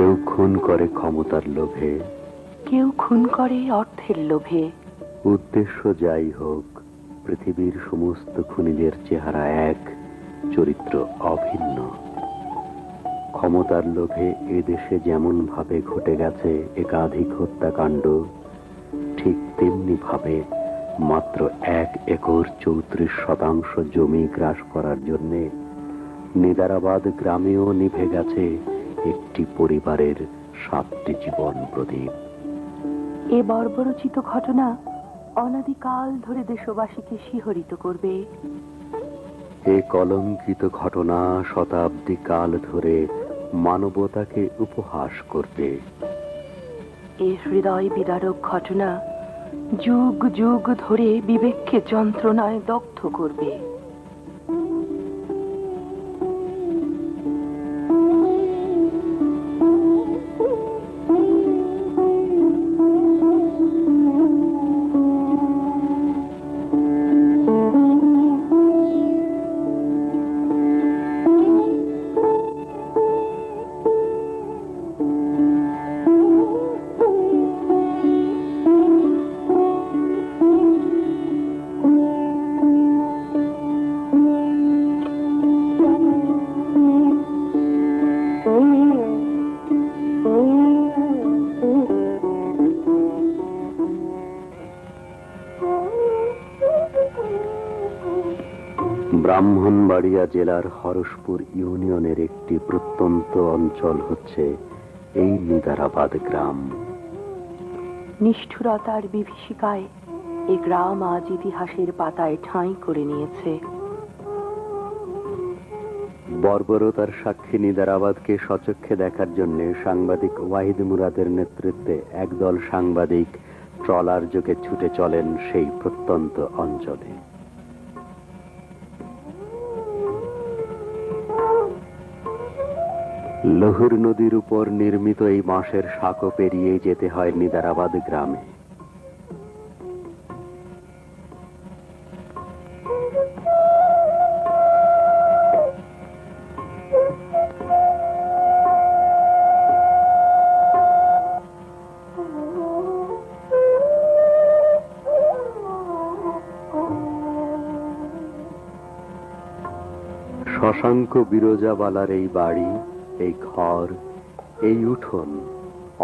কেউ খুন করে ক্ষমতার লোভে। কেউ খুন করে অর্থের লোভে। উদ্দেশ্য যাই হোক পৃথিবীর সমস্ত খুনিদের চেহারা এক চরিত্র অভিন্ন। ক্ষমতার লোভে এদেশে যেমন ভাবে ঘটে গেছে একাধিক হত্যাকাণ্ড ঠিক তেমনি ভাবে মাত্র এক একর চৌত্রিশ শতাংশ জমি গ্রাস করার জন্যে নিদারাবাদ গ্রামেও নিভে গেছে একটি পরিবারের সাতটি জীবন প্রদীপ। এ বর্বরচিত ঘটনা অনাদিকাল ধরে দেশবাসীকে শিহরিত করবে। এ কলঙ্কিত ঘটনা শতাব্দী কাল ধরে মানবতাকে উপহাস করবে। এ হৃদয় বিদারক ঘটনা যুগ যুগ ধরে বিবেককে যন্ত্রণায় দগ্ধ করবে। ব্রাহ্মণবাড়িয়া জেলার হরসপুর ইউনিয়নের একটি প্রত্যন্ত অঞ্চল হচ্ছে এই নিদারাবাদ গ্রাম। নিষ্ঠুরতার বিভীষিকায় এ গ্রাম আজ ইতিহাসের পাতায় ঠাঁই করে নিয়েছে। বর্বরতার সাক্ষী নিদারাবাদকে সচক্ষে দেখার জন্য সাংবাদিক ওয়াহিদ মুরাদের নেতৃত্বে একদল সাংবাদিক ট্রলার যোগে ছুটে চলেন সেই প্রত্যন্ত অঞ্চলে। লহুর নদীর উপর নির্মিত এই বাঁশের সাঁকো পেরিয়ে যেতে হয় নিদারাবাদ গ্রামে। শশাঙ্ক বিরজাবালার এই বাড়ি এই ঘর, এই উঠোন,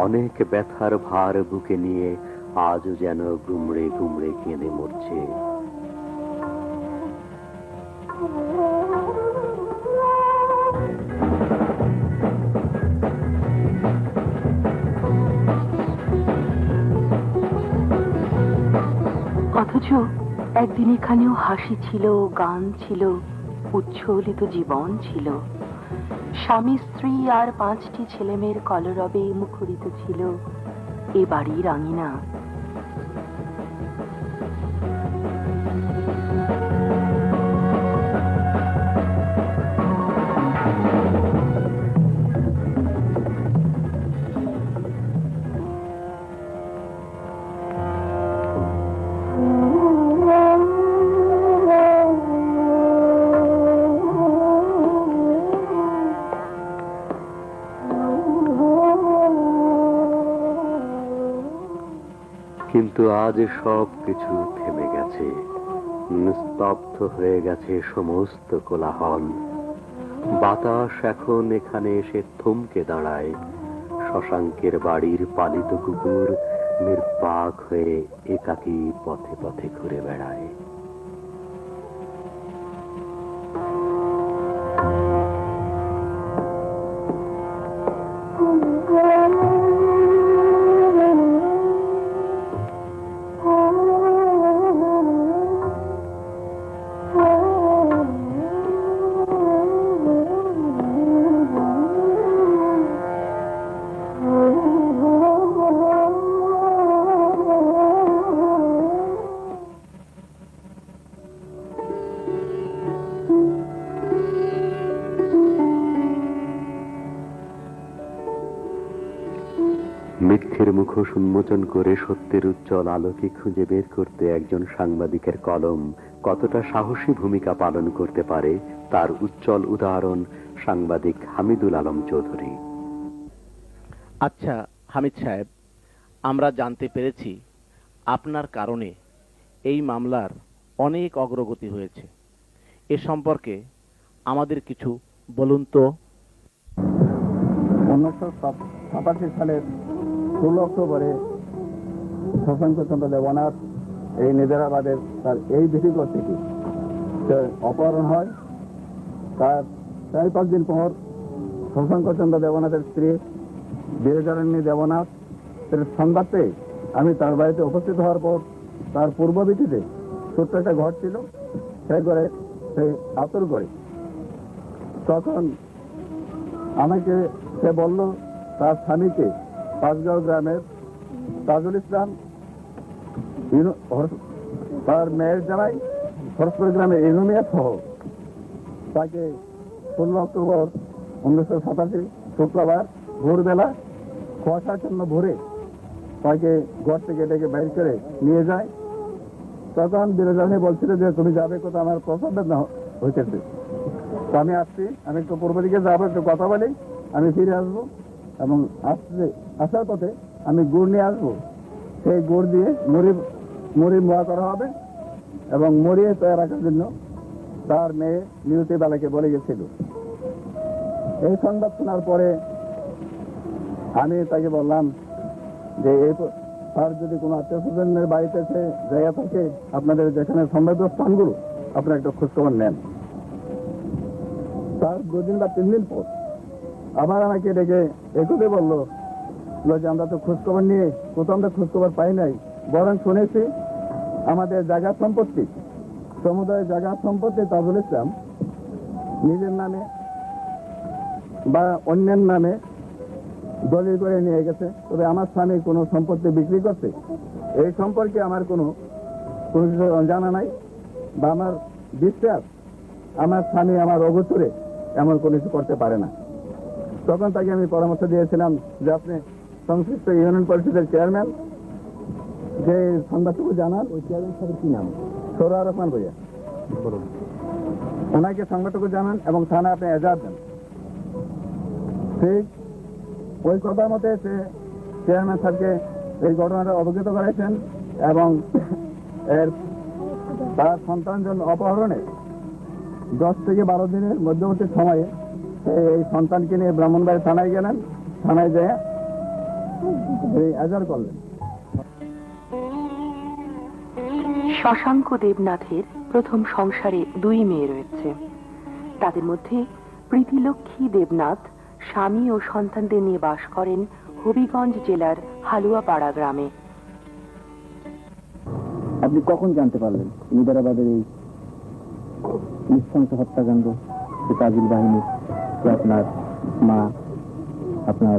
অনেক ব্যথার ভার বুকে নিয়ে আজও যেন গুমড়ে গুমড়ে কেঁদে মরছে। অথচ একদিন এখানেও হাসি ছিল, গান ছিল, উচ্ছ্বলিত জীবন ছিল। স্বামী স্ত্রী আর পাঁচটি ছেলেমেয়ের কলরবে মুখরিত ছিল। এ বাড়ির আঙিনা কিন্তু আজ সব কিছু থেমে গেছে। নিস্তব্ধ হয়ে গেছে সমস্ত কোলাহল। বাতাস এখন এখানে এসে থমকে দাঁড়ায়। শশাঙ্কের বাড়ির পালিত কুকুর নির্পাক হয়ে একাকী পথে পথে ঘুরে বেড়ায়। উন্মোচন করে সত্যের উজ্জ্বল আলোকে খুঁজে বের করতে একজন সাংবাদিকের কলম কতটা সাহসী ভূমিকা পালন করতে পারে তার উজ্জ্বল উদাহরণ সাংবাদিক হামিদুল আলম চৌধুরী। আচ্ছা হামিদ সাহেব আমরা জানতে পেরেছি আপনার কারণে এই মামলার অনেক অগ্রগতি হয়েছে। এ সম্পর্কে আমাদের কিছু বলুন তো। উনিশশো সাতাশি সালের ষোলো অক্টোবরে শশাঙ্ক চন্দ্র দেবনাথ এই নিজারাবাদের তার এই ভিডিও থেকে অপহরণ হয়। তার চার পাঁচ দিন পর শশাঙ্ক চন্দ্র দেবনাথের স্ত্রী বীরজারণ্যী দেবনাথ এর সংবাদ পেয়ে আমি তার বাড়িতে উপস্থিত হওয়ার পর তার পূর্ববীতিতে ছোট্ট একটা ঘর ছিল সে ঘরে সে আতর করে। তখন আমাকে সে বলল, তার স্বামীকে পাঁচগাঁও গ্রামের তাজুল ইসলাম তার মেয়ের জামাই হরসপুর গ্রামের ইনুমিয়া সহ। তাকে ষোলো অক্টোবর উনিশশো সাতাশি শুক্রবার ভোরবেলা কুয়াশার জন্য ভোরে তাকে ঘর থেকে ডেকে বের করে নিয়ে যায়। তখন বিরোধী বলছিল যে, তুমি যাবে কোথাও আমার প্রসব না হইতেছে। তো আমি আসছি, আমি একটু পূর্ব দিকে যাব, একটু কথা বলি, আমি ফিরে আসব। এবং আসছে আসার পথে আমি গুড় নিয়ে আসব। সেই গুড় দিয়ে মুড়ি মুড়ি মোয়া করা হবে এবং মুড়িয়ে তৈরি রাখার জন্য তার মেয়ে নিয়তি বেলাকে বলে গেছিল। এই সংবাদ শোনার পরে আমি তাকে বললাম যে এই তার যদি কোনো আত্মীয় স্বজনের বাড়িতে সে জায়গা থাকে, আপনাদের যেখানে সম্ভাব্য স্থানগুলো, আপনারা একটা খোঁজখবর নেন। তার দুদিন বা তিন দিন পর আবার আমাকে ডেকে একথে বলল যে আমরা তো খোঁজখবর নিয়ে, কোথাও আমরা খোঁজখবর পাই নাই। বরং শুনেছি আমাদের জায়গা সম্পত্তি, সমুদায় জায়গা সম্পত্তি তাজুল ইসলাম। নিজের নামে বা অন্যের নামে দলিল করে নিয়ে গেছে। তবে আমার স্বামী কোনো সম্পত্তি বিক্রি করছে। এই সম্পর্কে আমার কোনো জানা নাই বা আমার বিশ্বাস, আমার স্বামী আমার অগোচরে এমন কোনো কিছু করতে পারে না। তখন তাকে আমি পরামর্শ দিয়েছিলাম যে আপনি সংশ্লিষ্ট ইউনিয়ন পরিষদের চেয়ারম্যান যে সংবাদটুকু জানান। ওই চেয়ারম্যান সাহেবের কি নাম? সৌরা রহমান ভাইয়া। ওনাকে সংবাদটুকু জানান এবং থানা আপনি এজাজ দেন। ঠিক ওই কথা মতে সে চেয়ারম্যান স্যারকে এই ঘটনাটা অবগত করেছেন এবং এর তার সন্তান জন্য অপহরণে দশ থেকে বারো দিনের মধ্যবর্তী সময়ে এই সন্তানকে নিয়ে ব্রাহ্মণবাড়ি থানায় গেলেন থানায় যেয়ে এজার করলেন। শশাঙ্ক দেবনাথের প্রথম সংসারে দুই মেয়ে রয়েছে। তাদের মধ্যে প্রীতিলক্ষ্মী দেবনাথ স্বামী ও সন্তানদের নিয়ে বাস করেন হবিগঞ্জ জেলার হালুয়াপাড়া গ্রামে। আপনি কখন জানতে পারলেন নিদারাবাদের এই নৃশংস হত্যাকাণ্ড তাজিল যে আপনার মা আপনার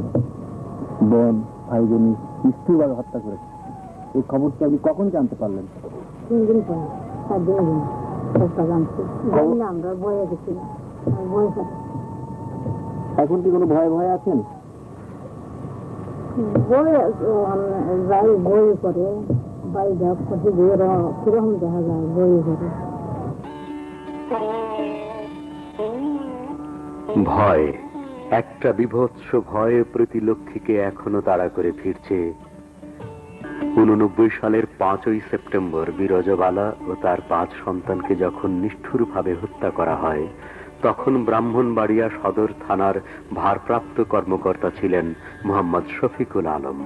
বোন ভাই বোনি নিষ্ঠুরভাবে হত্যা করেছে। এই খবরটি আপনি কখন জানতে পারলেন। এখন কি কোনো ভয় ভয় আছেন? যাই বই করে বাড়ি যা করছে বইয়ের কীরকম দেখা যায় বই করে ভয়। একটা বিভৎস ভয়ে প্রতিলক্ষীকে এখনও তাড়া করে ফিরছে। উননব্বই সালের পাঁচই সেপ্টেম্বর বিরজবালা ও তার পাঁচ সন্তানকে যখন নিষ্ঠুরভাবে হত্যা করা হয়, তখন ব্রাহ্মণবাড়িয়া সদর থানার ভারপ্রাপ্ত কর্মকর্তা ছিলেন মোহাম্মদ শফিকুল আলম।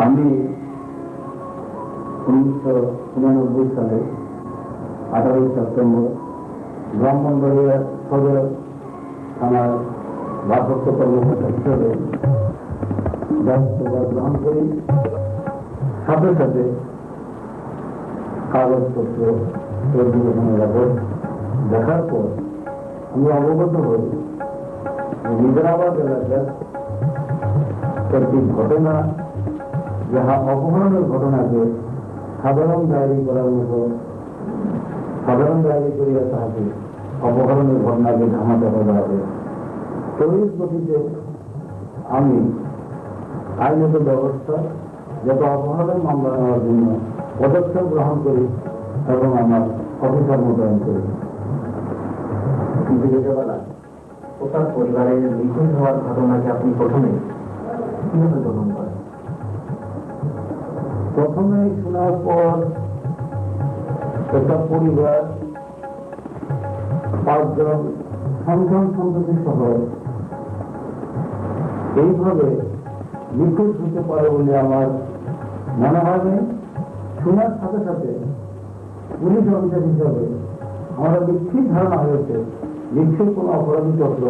আমি উনিশশো সালে আঠারোই সেপ্টেম্বর ব্রাহ্মণবাড়িয়া সদর থানার ভারপ্রাপ্ত কর্মকর্তা হিসেবে গ্রহণ করি। সাথে সাথে কাগজপত্র রেকর্ড দেখার পর আমি অবগত হই নিজামাবাদ এলাকার একটি ঘটনা, যাহা অপহরণের ঘটনাকে সাধারণ ডায়েরি করার মতো সাধারণ ডায়েরি করিয়া তাহাকে অপহরণের ঘটনাকে ধামাতে করা হবে। তৈরির গতিতে আমি আইনত ব্যবস্থা যাতে অপহরণের মামলা নেওয়ার জন্য পদক্ষেপ গ্রহণ করি এবং আমার অফিসার মোতায়েন করি। বিরোধীবেলা ও তার পরিবারের নিখোঁজ হওয়ার ঘটনাকে আপনি প্রথমে কীভাবে গ্রহণ করেন? প্রথমে শোনার পর একটা পরিবার, পাঁচজন সন্তান সন্ততি সহ এইভাবে নিখোঁজ হতে পারে বলে আমার মনে হয়। শোনার সাথে সাথে পুলিশ অফিসার হিসাবে আমার নিশ্চিত ধারণা হয়েছে নিশ্চয় কোনো অপরাধী চক্র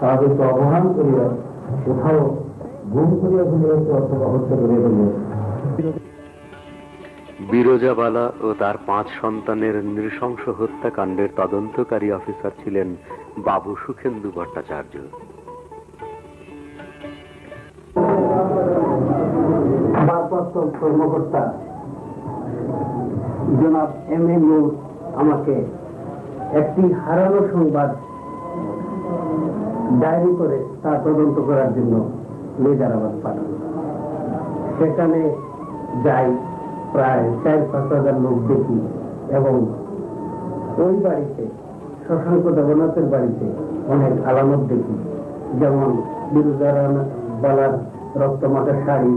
তাদেরকে অবহান করিয়া কোথাও গুম করিয়া ফেলিয়াছে অথবা হত্যা করিয়া ফেলিয়াছে বিরোজাবালা ও তার পাঁচ সন্তানের নৃশংস হত্যাকাণ্ডের তদন্তকারী অফিসার ছিলেন বাবু সুখেন্দু ভট্টাচার্য। এম এ আমাকে একটি হারানো সংবাদ ডায়েরি করে তা তদন্ত করার জন্য মেজারাবাদ পাঠান। সেখানে যাই প্রায় চার পাঁচ হাজার লোক দেখি। এবং ওই বাড়িতে, শশাঙ্ক দেবনাথের বাড়িতে অনেক আলামত দেখি। যেমন বিরুদ্ধারানা বালার রক্তমাখা শাড়ি,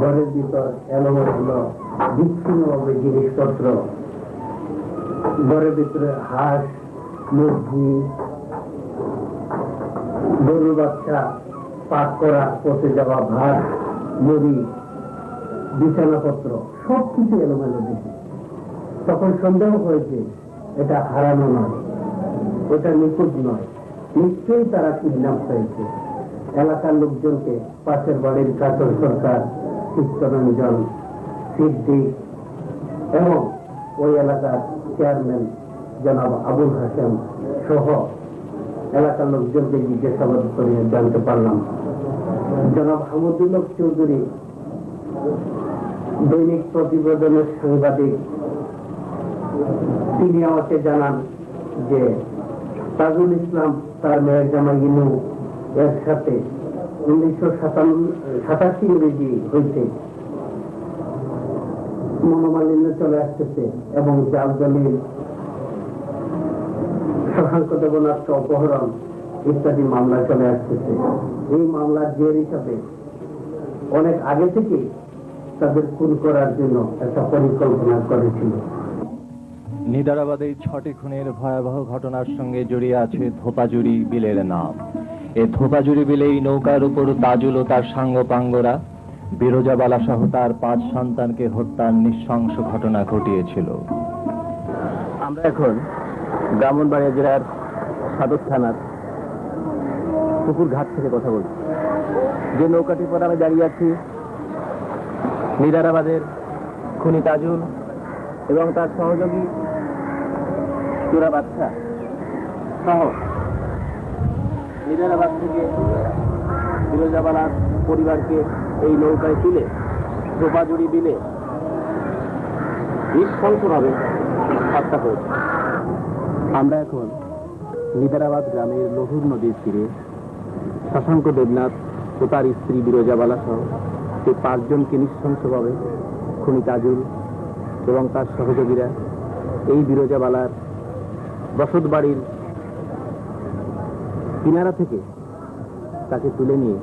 ঘরের ভিতর এলোমেলো, বিচ্ছিন্নভাবে জিনিসপত্র, ঘরের ভিতরে হাঁস, মুরগি, গরুর বাচ্চা, পাক করা, পচে যাওয়া ভাত মুড়ি বিছানাপত্র সব কিছু এলোমেলো দেখি। তখন সন্দেহ হয়েছে, এটা হারানো নয় ওটা নিখোঁজ নয়। নিশ্চয়ই তারা কিডন্যাপ হয়েছে। এলাকার লোকজনকে পাশের বাড়ির কাতর সরকার চিত্তরঞ্জন সিদ্দিক এবং ওই এলাকার চেয়ারম্যান জনাব আবুল হাসেম সহ এলাকার লোকজনকে জিজ্ঞাসাবাদ করে জানতে পারলাম। জনাব হামুদুল্লাহ চৌধুরী দৈনিক প্রতিবেদনের সাংবাদিক। তিনি আমাকে জানান যে তাজুল ইসলাম তার মেয়ের জামাই ইনু এর সাথে উনিশশো সাতাশি ইংরেজি হইতে মনোমালিন্য চলে আসতেছে এবং জাল দলিল শশাঙ্ক দেবনাথকে অপহরণ ইত্যাদি মামলা চলে আসতেছে। এই মামলার জের হিসাবে অনেক আগে থেকে তাদের খুন করার জন্য একটা পরিকল্পনা করেছিল। নিদারাবাদে ছটি খুনের ভয়াবহ ঘটনার সঙ্গে জড়িয়ে আছে ধোপাজুরি বিলের নাম। এই ধোপাজুরি বিলে এই নৌকার উপর তাজুল ও তার সাঙ্গপাঙ্গরা বিরোজাবালা সহ তার পাঁচ সন্তানকে হত্যার নৃশংস ঘটনা ঘটিয়েছিল। আমরা এখন ব্রাহ্মণবাড়িয়া জেলার সাদর থানার পুকুর ঘাট থেকে কথা বলছি। যে নৌকাটির পর আমি দাঁড়িয়ে আছি নিদারাবাদের খুনি তাজুল এবং তার সহযোগী চোরা বাচ্চা সহ নিদারাবাদ থেকে ফিরোজাবালার পরিবারকে এই নৌকায় তুলে ধোপাজুড়ি বিলে নৃশংসভাবে হত্যা হয়েছে আমরা এখন নিদারাবাদ গ্রামের লহুর নদীর তীরে শশাঙ্ক দেবনাথ ও তার স্ত্রী বিরোজাবালা সহ সেই পাঁচজনকে নৃশংসভাবে খুনি তাজুল এবং তার সহযোগীরা এই বিরোজাবালার বসত বাড়ির কিনারা থেকে তাকে তুলে নিয়ে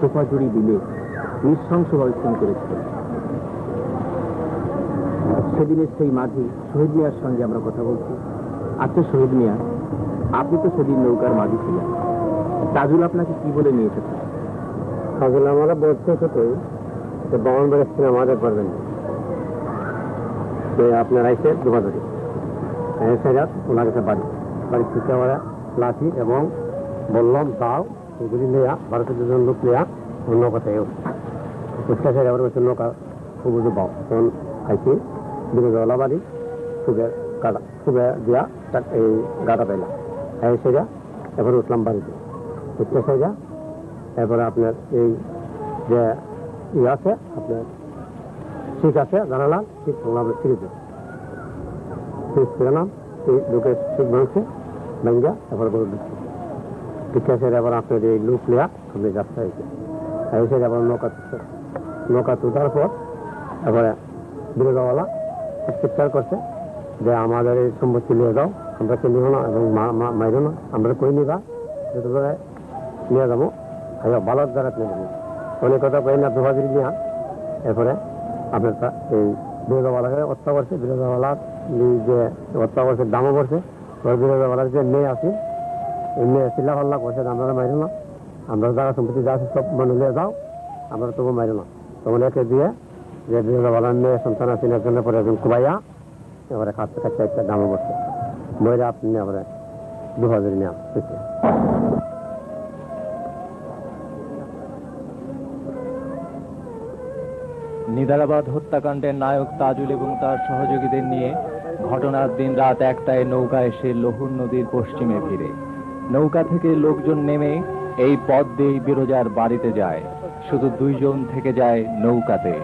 ধোপাজুড়ি বিলে নৃশংসভাবে খুন করেছিল। সেদিনের সেই মাঝি শহীদ মিয়ার সঙ্গে আমরা কথা বলছি। আচ্ছা শহীদ মিয়া, আপনি তো সেদিন নৌকার মাঝি ছিলেন। তাজুল আপনাকে কি বলে নিয়ে এসেছে? আসলে আমরা বলতে ছোট যে বাড়ির সিনেমা দেখবেন যে আপনার আইসে দুবাদরি এসে ওনার কাছে বাড়ি। বাড়ি থেকে আমরা লাঠি এবং বললাম দাও এগুলি নেয়া, ভারতের দুজন লোক নেয়া অন্য কথায় উঠতে এসে যাবার কাছে নৌকা তখন বাড়ি সুবে কাটা সুবে এই গাটা পাইলাম এসে যা এবার উঠলাম বাড়িতে। এসে যা এরপরে আপনার এই যে ই আছে, আপনার ঠিক আছে, জানালাম, ঠিক তখন আমরা ফিরে ঠিক ফিরালাম এই লোকের ঠিক বলছে, ভেঙ্গা এবার বলে দিচ্ছি ঠিক আছে, এবার আপনার এই লুক নেওয়া আপনি রাস্তা হয়েছে এসে এবার নৌকা তুলছে নৌকা তোলার পর এবারে বিরোধীওয়ালা চিৎকার করছে যে আমাদের এই সম্পত্তি নিয়ে যাও, আমরা চিনিব না এবং মাইরো না, আমরা কই নিবা? নিয়ে যাব। ভালো জায়গা নিয়ে যাব অনেক কথা কই না দুভাগিরি নিয়া এরপরে আপনার এই বিরোধবালাকে হত্যা করছে বিরোধবালার যে হত্যা করছে দামও করছে বিরোধবালার যে মেয়ে আছে, এই মেয়ে চিল্লা ফাল্লা করছে, আমরা মাইরো না। আমরা জায়গা সম্পত্তি যা আছে সব মানুষে যাও, আমরা তবু মাইরো না। তখন একে দিয়ে যে বিরোধবালার মেয়ে সন্তান আছে একজনের পরে একজন কুবাইয়া, এবারে খাচ্ছে খাচ্ছে একটা দামও করছে মহিলা আপনি, এবারে দু হাজার নেওয়া নিদারাবাদ হত্যাকাণ্ডের নায়ক তাজুল এবং তার সহযোগীদের নিয়ে ঘটনার দিন রাত একটায় নৌকা এসে লোহুর নদীর পশ্চিমে ফিরে নৌকা থেকে লোকজন নেমে এই পথ দিয়েই বিরোজার বাড়িতে যায়। শুধু দুইজন থেকে যায় নৌকাতে।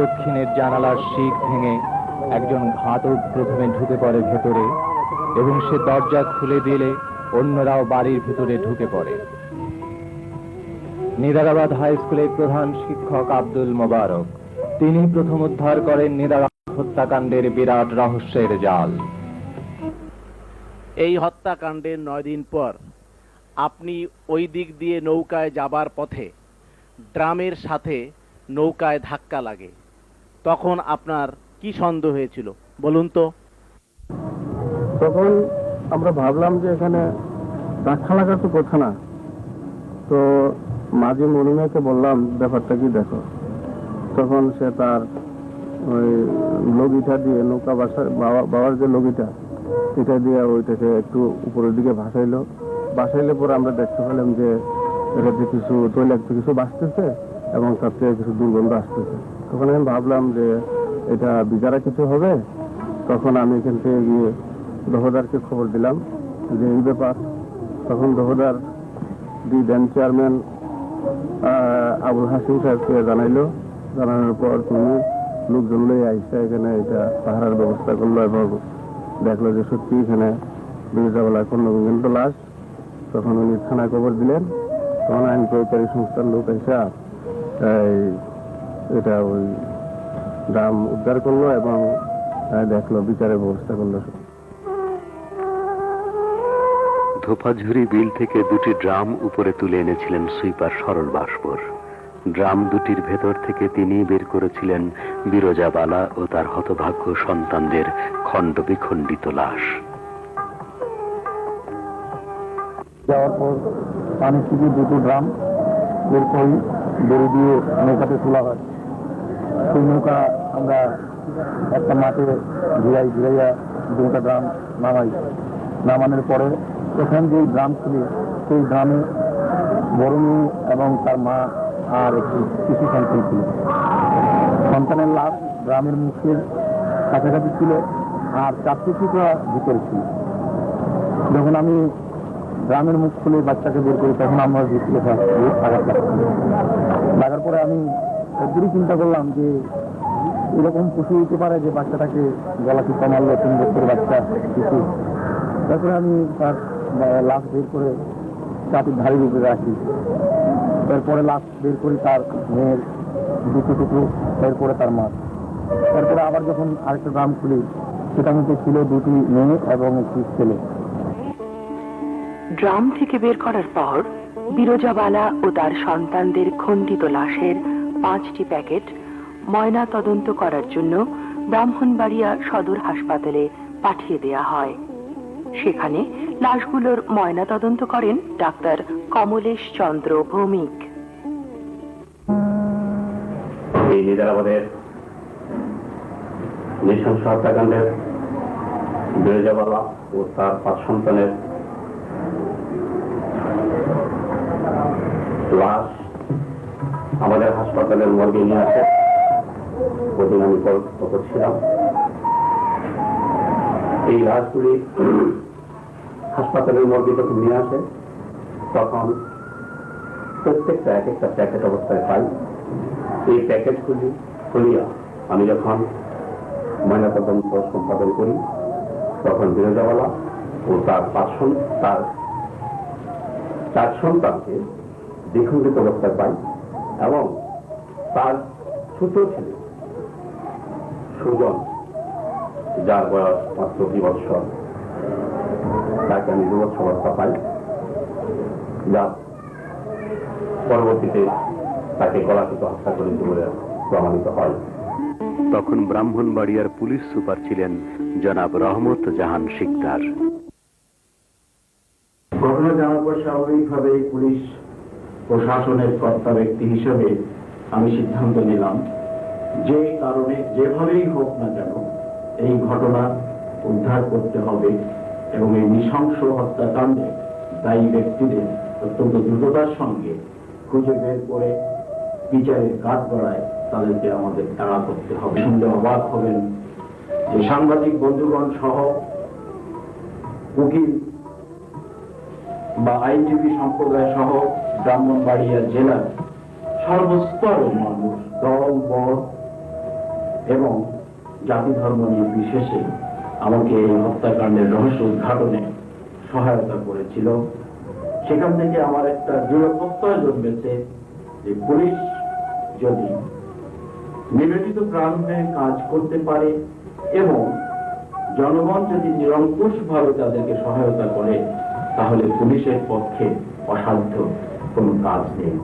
দক্ষিণের জানালার শিখ ভেঙে একজন ঘাতক প্রথমে ঢুকে পড়ে ভেতরে এবং সে দরজা খুলে দিলে অন্যরাও বাড়ির ভিতরে ঢুকে পড়ে। নিদারাবাদ হাই স্কুলের প্রধান শিক্ষক আব্দুল মোবারক। তিনি প্রথম উদ্ধার করেন নিদারাবাদ হত্যাকাণ্ডের বিরাট রহস্যের জাল। এই হত্যাকাণ্ডের নয় দিন পর আপনি ওই দিক দিয়ে নৌকায় যাবার পথে, ড্রামের সাথে নৌকায় ধাক্কা লাগে। তখন আপনার কি সন্দেহ হয়েছিল? বলুন তো। তখন আমরা ভাবলাম যে এখানে ধাক্কা লাগার তো কথা না। তো মাঝে মনিমাকে বললাম, ব্যাপারটা কি দেখো? তখন সে তার ওই লগিটা দিয়ে, নৌকা বাসার বাবা, বাবার যে লগিটা, এটা দিয়ে ওইটাকে একটু উপরের দিকে ভাসাইলো। ভাসাইলে পরে আমরা দেখতে পেলাম যে এটাতে কিছু তৈলাক্ত কিছু বাঁচতেছে এবং তার থেকে কিছু দুর্গন্ধ আসতেছে। তখন আমি ভাবলাম যে এটা বিচারা কিছু হবে। তখন আমি এখান থেকে গিয়ে দহদারকে খবর দিলাম যে এই ব্যাপার। তখন দহদার the then chairman Abul Hashim সাহেবকে জানাইলো। জানানোর পর তুমি লোকজন লই আইসা এখানে এটা পাহারার ব্যবস্থা করল এবং দেখল যে সত্যি এখানে বিরোধাবেলায় কর্ণগঞ্জ লাশ। তখন উনি থানায় খবর দিলেন। তখন আইন প্রয়োগকারী সংস্থার লোক আইসা এটা ওই ড্রাম উদ্ধার করল এবং দেখল বিচারের ব্যবস্থা করল। ধোপাঝুরি বিল থেকে দুটি ড্রাম উপরে তুলে এনেছিলেন সুইপার সরল বাসপুর ড্রাম দুটির ভেতর থেকে তিনি বের করেছিলেন বিরজাবালা ও তার হতভাগ্য সন্তানদের খণ্ড বিখণ্ডিত লাশ। যাওয়ার পর পানি থেকে দুটো ড্রাম বের করি দড়ি দিয়ে নৌকাতে তোলা হয়। সেই নৌকা আমরা একটা মাঠে ঘিরাই, ঘিরাইয়া দুটা ড্রাম নামাই। নামানোর পরে এখানে যে ড্রাম ছিল, সেই ড্রামে বড় মেয়ে এবং তার মা আর একটি শিশু সন্তান ছিল। সন্তানের লাভ গ্রামের মুখের কাছাকাছি ছিল আর চারটে টুকরা ভিতরে ছিল। যখন আমি গ্রামের মুখ খুলে বাচ্চাকে বের করি, তখন আমরা ভিতরে লাগছিল লাগার পরে আমি একদিনই চিন্তা করলাম যে এরকম পশু হতে পারে যে বাচ্চাটাকে গলা টিপা মারলো তিন বছর বাচ্চা শিশু তারপরে আমি তার লাশ বের করে চাটির ধারের উপরে রাখি। এরপরে লাশ বের করি তার মেয়ের দুটো টুকরো এরপরে তার মা তারপরে আবার যখন আরেকটা গ্রাম খুলি, সেটার মধ্যে ছিল দুটি মেয়ে এবং একটি ছেলে। ড্রাম থেকে বের করার পর বিরজাবালা ও তার সন্তানদের খণ্ডিত লাশের পাঁচটি প্যাকেট ময়না তদন্ত করার জন্য ব্রাহ্মণবাড়িয়া সদর হাসপাতালে পাঠিয়ে দেয়া হয়। সেখানে লাশগুলোর ময়না তদন্ত করেন ডাক্তার কমলেশ চন্দ্র ভৌমিক। এই নৃশংস হত্যাকাণ্ডের বিরজাবালা ও তার পাঁচ সন্তানের লাশ আমাদের হাসপাতালের মর্গে নিয়ে আসে। ওদিন আমি কলকাতা করছিলাম এই লাশগুলি হাসপাতালের মর্গে যখন নিয়ে আসে, তখন প্রত্যেকটা এক একটা প্যাকেট অবস্থায় পাই। এই প্যাকেটগুলি খুলিয়া আমি যখন ময়নাতদন্ত সম্পাদন করি, তখন বিরোজাওয়ালা ও তার পাঁচ তার চার সন্তানকে দ্বিখণ্ডিত অবস্থায় পাই। এবং তার ছোট ছেলে সুজন যার বয়স মাত্র দুই বৎসর তাকে আমি দু বছর পাই। যা পরবর্তীতে তাকে গলাচিত হত্যা করেছে বলে প্রমাণিত হয়। তখন ব্রাহ্মণবাড়িয়ার পুলিশ সুপার ছিলেন জনাব রহমত জাহান শিকদার। ঘটনা জানার পর স্বাভাবিকভাবেই পুলিশ প্রশাসনের কর্তা ব্যক্তি হিসেবে আমি সিদ্ধান্ত নিলাম। যে কারণে যেভাবেই হোক না কেন এই ঘটনা উদ্ধার করতে হবে এবং এই নৃশংস হত্যাকাণ্ডে দায়ী ব্যক্তিদের অত্যন্ত দ্রুততার সঙ্গে খুঁজে বের করে বিচারের কাঠ গড়ায় তাদেরকে আমাদের তাড়া করতে হবে। শুনলে অবাক হবেন যে সাংবাদিক, বন্ধুগণ সহ উকিল বা আইনজীবী সম্প্রদায় সহ ব্রাহ্মণবাড়িয়া জেলার সর্বস্তরের মানুষ, দল বল এবং জাতি ধর্ম নির্বিশেষে আমাকে এই হত্যাকাণ্ডের রহস্য উদ্ঘাটনে সহায়তা করেছিল। সেখান থেকে আমার একটা দৃঢ় প্রত্যয় জন্মেছে যে পুলিশ যদি নিবেদিত প্রাণ হয়ে কাজ করতে পারে এবং জনগণ যদি নিরঙ্কুশ ভাবে তাদেরকে সহায়তা করে, তাহলে পুলিশের পক্ষে অসাধ্য। কোনো কাজ নেই।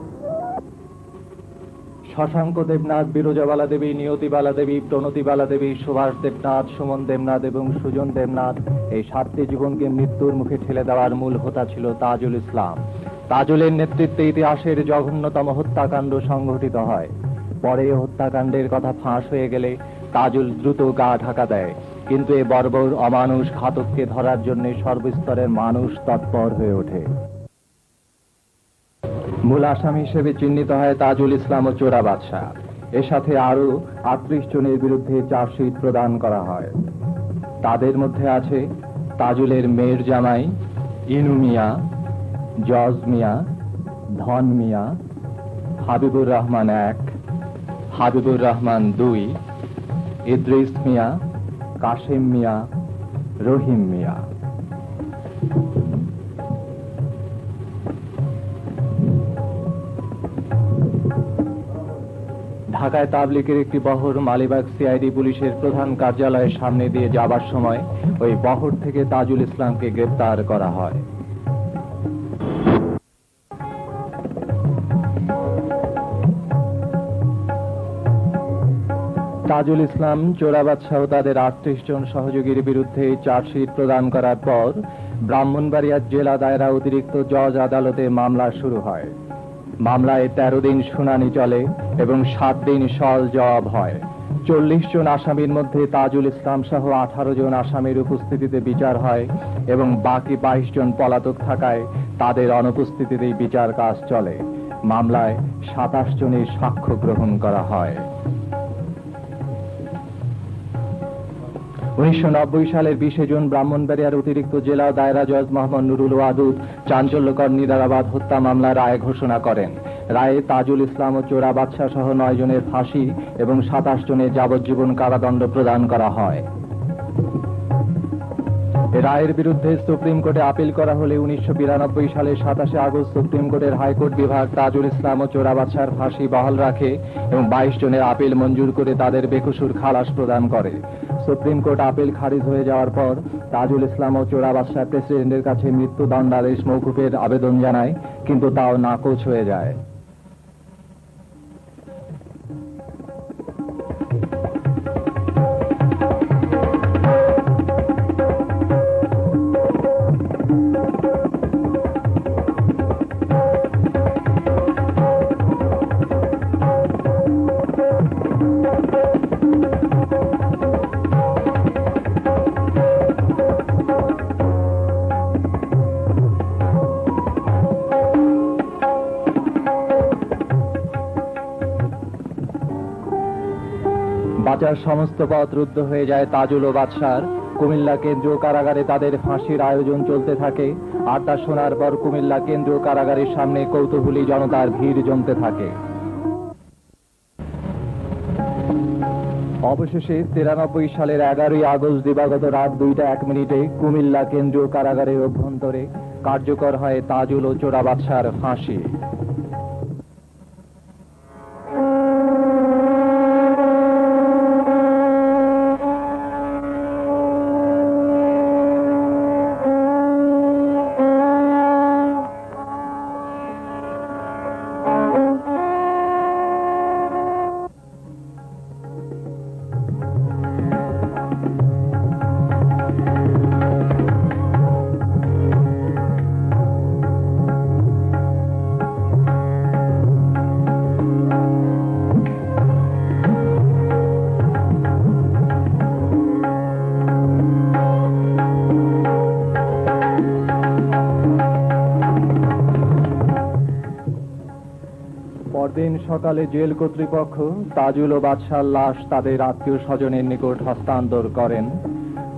শশাঙ্ক দেবনাথ বিরজাবালা দেবী নিয়তিবালা দেবী প্রণতিবালা দেবী সুভাষ দেবনাথ, সুমন দেবনাথ এবং সুজন দেবনাথ এই সাতটি জীবনকে মৃত্যুর মুখে ঠেলে দেওয়ার মূল হোতা ছিল তাজুল ইসলাম। তাজুলের নেতৃত্বে ইতিহাসের জঘন্যতম হত্যাকাণ্ড সংঘটিত হয়। পরে হত্যাকাণ্ডের কথা ফাঁস হয়ে গেলে তাজুল দ্রুত গা ঢাকা দেয়। কিন্তু এ বর্বর অমানুষ ঘাতককে ধরার জন্য সর্বস্তরের মানুষ তৎপর হয়ে ওঠে। মূল আসামি হিসেবে চিহ্নিত হয় তাজুল ইসলাম ও চোরা বাদশাহ। এর সাথে আরও আটত্রিশ জনের বিরুদ্ধে চার্জশিট প্রদান করা হয়। তাদের মধ্যে আছে তাজুলের মেয়ের জামাই, ইনু মিয়া, জজ মিয়া, ধন মিয়া, হাবিবুর রহমান এক, হাবিবুর রহমান দুই, ইদ্রিস মিয়া, কাশেম মিয়া, রহিম মিয়া। ঢাকায় তাবলিকের একটি বহর মালিবাগ সিআইডি পুলিশের প্রধান কার্যালয়ের সামনে দিয়ে যাবার সময় ওই বহর থেকে তাজুল ইসলামকে গ্রেপ্তার করা হয়। তাজুল ইসলাম চোরাবাদ সহ তাদের আটত্রিশ জন সহযোগীর বিরুদ্ধে চার্জশিট প্রদান করার পর ব্রাহ্মণবাড়িয়া জেলা দায়রা অতিরিক্ত জজ আদালতে মামলা শুরু হয়। মামলায় তেরো দিন শুনানি চলে এবং সাত দিন সল জবাব হয়। চল্লিশ জন আসামির মধ্যে তাজুল ইসলাম সহ আঠারো জন আসামির উপস্থিতিতে বিচার হয় এবং বাকি বাইশ জন পলাতক থাকায় তাদের অনুপস্থিতিতেই বিচার কাজ চলে। মামলায় সাতাশ জনের সাক্ষ্য গ্রহণ করা হয়। উনিশশো সালের বিশে জুন ব্রাহ্মণবাড়িয়ার অতিরিক্ত জেলা দায়রা জজ মোহাম্মদ নুরুল ওয়াদুদ চাঞ্চল্যকর নিদারাবাদ হত্যা মামলা রায় ঘোষণা করেন। রায়ে তাজুল ইসলাম ও চোরা বাদশাহ সহ নয় জনের ফাঁসি এবং সাতাশ জনের যাবজ্জীবন কারাদণ্ড প্রদান করা হয়। রায়ের বিরুদ্ধে সুপ্রিম কোর্টে আপিল করা হলে উনিশশো সালের সাতাশে আগস্ট সুপ্রিম কোর্টের হাইকোর্ট বিভাগ তাজুল ইসলাম ও চোরা বাদশার ফাঁসি বহাল রাখে এবং বাইশ জনের আপিল মঞ্জুর করে তাদের বেকসুর খালাস প্রদান করে। সুপ্রিম কোর্ট আপিল খারিজ হয়ে যাওয়ার পর তাজুল ইসলাম ও চোরা বাদশাহ প্রেসিডেন্টের কাছে মৃত্যুদণ্ডাদেশ মৌকুফের আবেদন জানায়, কিন্তু তাও নাকচ হয়ে যায়। বাঁচার সমস্ত পথ রুদ্ধ হয়ে যায় তাজুল ও বাদশার। কুমিল্লা কেন্দ্রীয় কারাগারে তাদের ফাঁসির আয়োজন চলতে থাকে। আর তা শোনার পর কুমিল্লা কেন্দ্রীয় কারাগারের সামনে কৌতূহলী জনতার ভিড় জমতে থাকে। অবশেষে তিরানব্বই সালের এগারোই আগস্ট দিবাগত রাত দুইটা এক মিনিটে কুমিল্লা কেন্দ্রীয় কারাগারের অভ্যন্তরে কার্যকর হয় তাজুল ও চোরা বাদশার ফাঁসি। সকালে জেল কর্তৃপক্ষ তাজুল ও বাদশার লাশ তাদের আত্মীয় স্বজনের নিকট হস্তান্তর করেন।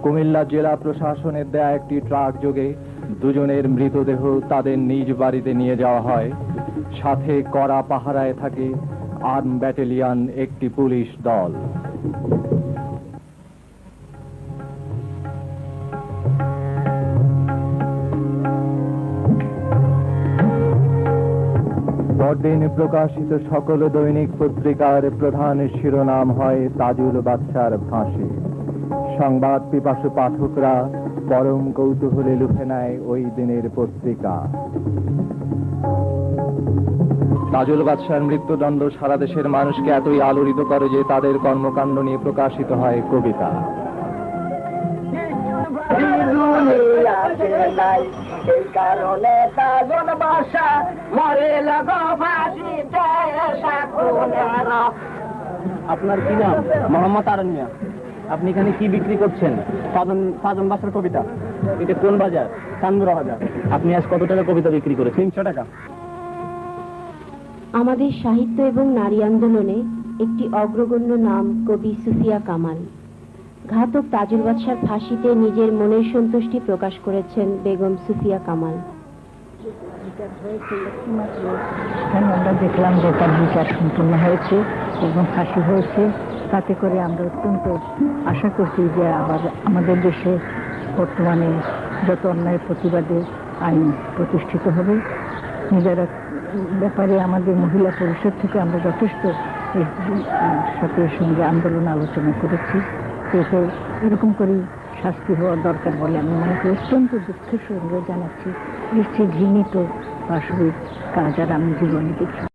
কুমিল্লা জেলা প্রশাসনের দেয়া একটি ট্রাক যোগে দুজনের মৃতদেহ তাদের নিজ বাড়িতে নিয়ে যাওয়া হয়। সাথে কড়া পাহারায় থাকে আর্ম ব্যাটেলিয়ান একটি পুলিশ দল। পরদিন প্রকাশিত সকল দৈনিক পত্রিকার প্রধান শিরোনাম হয় তাজুল বাদশার ফাঁসি। সংবাদ পিপাসু পাঠকরা পরম কৌতূহলে লুফে নেয় ওই দিনের পত্রিকা। তাজুল বাদশার মৃত্যুদণ্ড সারা দেশের মানুষকে এতই আলোড়িত করে যে তাদের কর্মকাণ্ড নিয়ে প্রকাশিত হয় কবিতা। কারণে তাজন বাসা মরে লাগো সাকুনেরা আপনার কি নাম? মোহাম্মদ আরন মিয়া আপনি এখানে কি বিক্রি করছেন? সাজন সাজন বাসার কবিতা। এটা কোন বাজার? চান্দুরা বাজার। আপনি আজ কত টাকা কবিতা বিক্রি করেছেন? তিনশো টাকা। আমাদের সাহিত্য এবং নারী আন্দোলনে একটি অগ্রগণ্য নাম কবি সুফিয়া কামাল। ঘাতক তাজুল বাদশার ফাঁসিতে নিজের মনের সন্তুষ্টি প্রকাশ করেছেন বেগম সুফিয়া কামাল। আমরা দেখলাম যে তার বিচার সম্পূর্ণ হয়েছে এবং ফাঁসি হয়েছে। তাতে করে আমরা অত্যন্ত আশা করছি যে আবার আমাদের দেশে বর্তমানে যত অন্যায় প্রতিবাদে আইন প্রতিষ্ঠিত হবে, নিজেরা ব্যাপারে আমাদের মহিলা পরিষদ থেকে আমরা যথেষ্ট সাথে সঙ্গে আন্দোলন আলোচনা করেছি। তো এরকম করেই শাস্তি হওয়া দরকার বলে আমি মনে করি। অত্যন্ত দুঃখের সঙ্গে জানাচ্ছি, নিশ্চয়ই ঘৃণিত পাশবিক কাজ আর আমি জীবনে দেখি।